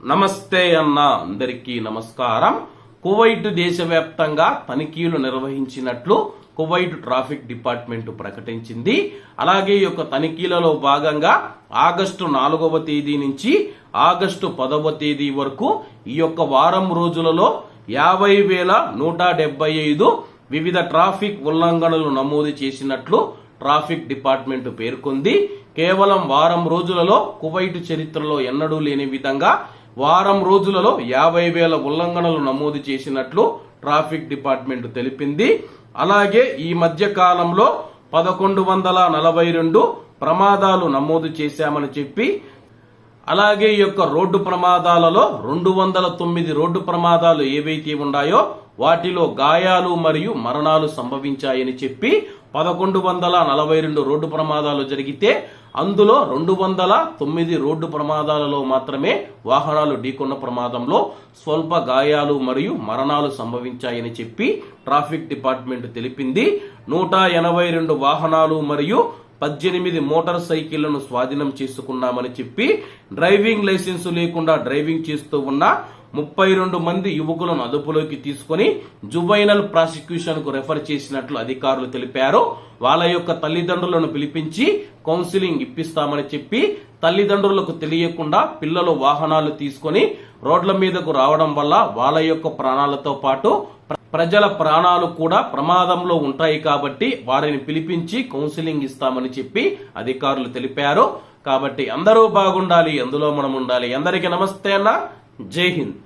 నమస్తే అన్న అందరికీ నమస్కారం. కువైట్ దేశవ్యాప్తంగా తనిఖీలు నిర్వహించినట్లు కువైట్ ట్రాఫిక్ డిపార్ట్మెంట్ ప్రకటించింది. అలాగే ఈ యొక్క తనిఖీలలో భాగంగా ఆగస్టు నాలుగవ తేదీ నుంచి ఆగస్టు పదవ తేదీ వరకు ఈ యొక్క వారం రోజులలో యాభై వేల నూట డెబ్బై ఐదు వివిధ ట్రాఫిక్ ఉల్లంఘనలు నమోదు చేసినట్లు ట్రాఫిక్ డిపార్ట్మెంట్ పేర్కొంది. కేవలం వారం రోజులలో కువైట్ చరిత్రలో ఎన్నడూ లేని విధంగా వారం రోజులలో యాభై వేల ఉల్లంఘనలు నమోదు చేసినట్లు ట్రాఫిక్ డిపార్ట్మెంట్ తెలిపింది. అలాగే ఈ మధ్య కాలంలో పదకొండు వందల నలభై రెండు ప్రమాదాలు నమోదు చేశామని చెప్పి అలాగే ఈ యొక్క రోడ్డు ప్రమాదాలలో రెండు వందల తొమ్మిది రోడ్డు ప్రమాదాలు ఏవైతే ఉన్నాయో వాటిలో గాయాలు మరియు మరణాలు సంభవించాయని చెప్పి పదకొండు వందల నలభై రెండు రోడ్డు ప్రమాదాలు జరిగితే అందులో రెండు వందల తొమ్మిది రోడ్డు ప్రమాదాలలో మాత్రమే వాహనాలు ఢీకొన్న ప్రమాదంలో స్వల్ప గాయాలు మరియు మరణాలు సంభవించాయని చెప్పి ట్రాఫిక్ డిపార్ట్మెంట్ తెలిపింది. నూట ఎనభై రెండు వాహనాలు మరియు పద్దెనిమిది మోటార్ సైకిళ్ళను స్వాధీనం చేసుకున్నామని చెప్పి డ్రైవింగ్ లైసెన్సు లేకుండా డ్రైవింగ్ చేస్తూ ఉన్న ముప్పై రెండు మంది యువకులను అదుపులోకి తీసుకొని జువైనల్ ప్రాసిక్యూషన్కు రెఫర్ చేసినట్లు అధికారులు తెలిపారు. వాళ్ళ యొక్క తల్లిదండ్రులను పిలిపించి కౌన్సిలింగ్ ఇప్పిస్తామని చెప్పి తల్లిదండ్రులకు తెలియకుండా పిల్లలు వాహనాలు తీసుకొని రోడ్ల మీదకు రావడం వల్ల వాళ్ళ యొక్క ప్రాణాలతో పాటు ప్రజల ప్రాణాలు కూడా ప్రమాదంలో ఉంటాయి కాబట్టి వారిని పిలిపించి కౌన్సిలింగ్ ఇస్తామని చెప్పి అధికారులు తెలిపారు. కాబట్టి అందరూ బాగుండాలి అందులో మనం ఉండాలి. అందరికీ నమస్తే అన్న. జై హింద్.